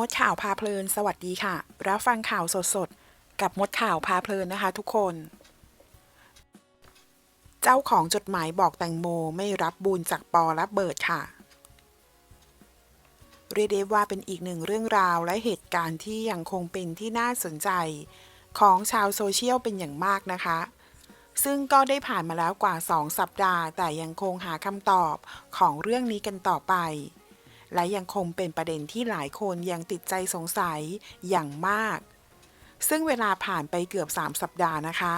มดข่าวพาเพลิน สวัสดีค่ะ รับฟังข่าวสดๆ กับมดข่าวพาเพลินนะคะทุกคน เจ้าของจดหมายบอกแตงโมไม่รับบุญจากปอและเบิร์ดค่ะ เรียกได้ว่าเป็นอีกหนึ่งเรื่องราวและเหตุการณ์ที่ยังคงเป็นที่น่าสนใจ ของชาวโซเชียลเป็นอย่างมากนะคะ ซึ่งก็ได้ผ่านมาแล้วกว่า 2 สัปดาห์ แต่ยังคงหาคำตอบของเรื่องนี้กันต่อไป และยังคงเป็นประเด็นที่หลายคนยังติดใจสงสัยอย่างมาก ซึ่งเวลาผ่านไปเกือบ 3 สัปดาห์นะคะ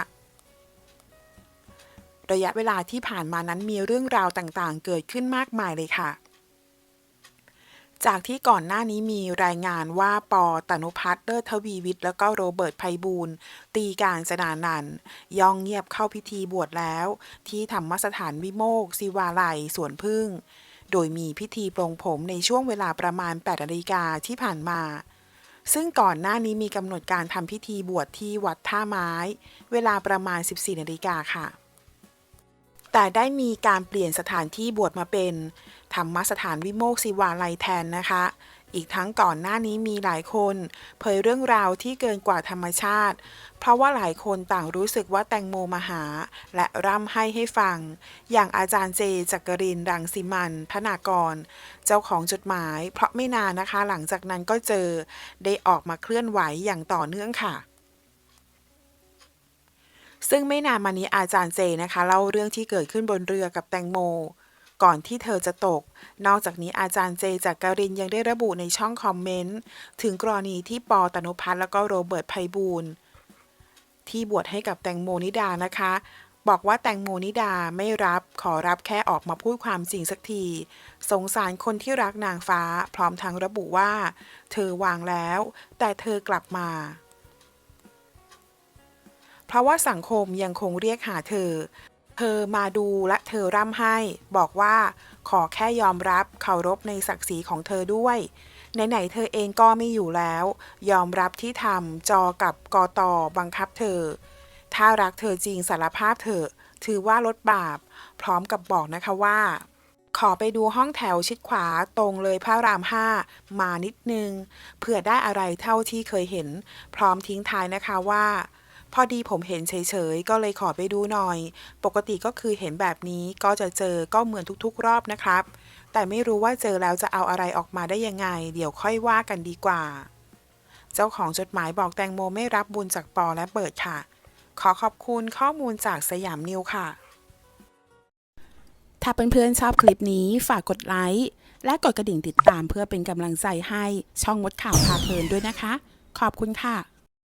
ระยะเวลาที่ผ่านมานั้นมีเรื่องราวต่างๆ เกิดขึ้นมากมายเลยค่ะ จากที่ก่อนหน้านี้มีรายงานว่าปอตนุพัฒน์เลิศทวีวิทย์แล้วก็โรเบิร์ตไพบูลตีการจนานันย่องเงียบเข้าพิธีบวชแล้ว ที่ธรรมสถานวิโมกศิวาลัยสวนพึ่ง โดยมีพิธีปลงผมในช่วงเวลาประมาณ8นาฬิกาที่ผ่านมา ซึ่งก่อนหน้านี้มีกำหนดการทำพิธีบวชที่วัดท่าไม้ เวลาประมาณ 14นาฬิกาค่ะ แต่ได้มีการเปลี่ยนสถานที่บวชมาเป็น ธรรมสถานวิโมกศิวาลัยแทนนะคะ อีกทั้งก่อนหน้านี้มีหลายคน เผยเรื่องราวที่เกินกว่าธรรมชาติ เพราะว่าหลายคนต่างรู้สึกว่าแตงโมมาหา และร่ำให้ให้ฟัง อย่างอาจารย์เจจักรินรังสิมันธนากร เจ้าของจดหมาย เพราะไม่นานนะคะ หลังจากนั้นก็เจอ ได้ออกมาเคลื่อนไหวอย่างต่อเนื่องค่ะซึ่งไม่นานมานี้อาจารย์เจนะคะเล่าเรื่องที่เกิดขึ้นบนเรือกับแตงโม ก่อนที่เธอจะตก นอกจากนี้อาจารย์เจจากการินยังได้ระบุในช่องคอมเมนต์ ถึงกรณีที่ปอตนุพัฒน์แล้วก็โรเบิร์ตไพบูลที่บวชให้กับแตงโมนิดานะคะ บอกว่าแตงโมนิดาไม่รับขอรับแค่ออกมาพูดความจริงสักที สงสารคนที่รักนางฟ้า พร้อมทั้งระบุว่า เธอวางแล้ว แต่เธอกลับมา เพราะว่าสังคมยังคงเรียกหาเธอ เธอมาดูและเธอร่ำให้ บอกว่าขอแค่ยอมรับเคารพในศักดิ์ศรีของเธอด้วยไหนๆเธอเองก็ไม่อยู่แล้ว ยอมรับที่ทำจอกับกอตอบังคับเธอ ถ้ารักเธอจริงสารภาพเถอะ ถือว่าลดบาป พร้อมกับบอกนะคะว่า ขอไปดูห้องแถวชิดขวาตรงเลยพระรามห้ามานิดนึงเผื่อได้อะไรเท่าที่เคยเห็น พร้อมทิ้งท้ายนะคะว่า พอดีผมเห็นเฉยๆ ก็เลยขอไปดูหน่อย ปกติก็คือเห็นแบบนี้ก็จะเจอก็เหมือนทุกๆ รอบนะครับ แต่ไม่รู้ว่าเจอแล้วจะเอาอะไรออกมาได้ยังไง เดี๋ยวค่อยว่ากันดีกว่า เจ้าของจดหมายบอกแตงโมไม่รับบุญจากปอและเบิร์ดค่ะ ขอขอบคุณข้อมูลจากสยามนิวค่ะ ถ้าเพื่อนๆชอบคลิปนี้ฝากกดไลค์และกดกระดิ่งติดตามเพื่อเป็นกำลังใจให้ช่องมดข่าวพาเพลินด้วยนะคะ ขอบคุณค่ะ